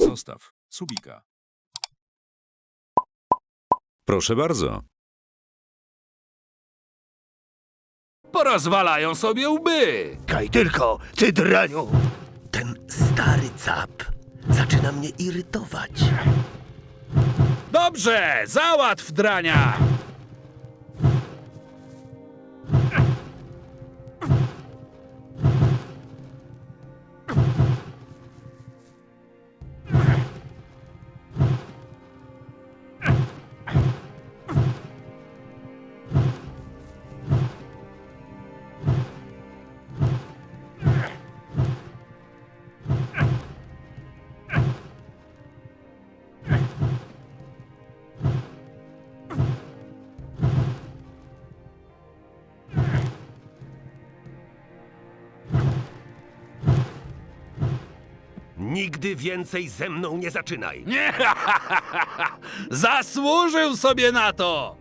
Zostaw. Subika. Proszę bardzo. Porozwalają sobie łby. Kaj tylko, ty draniu! Ten stary cap zaczyna mnie irytować. Dobrze, załatw drania. Nigdy więcej ze mną nie zaczynaj! Nie, Zasłużył sobie na to.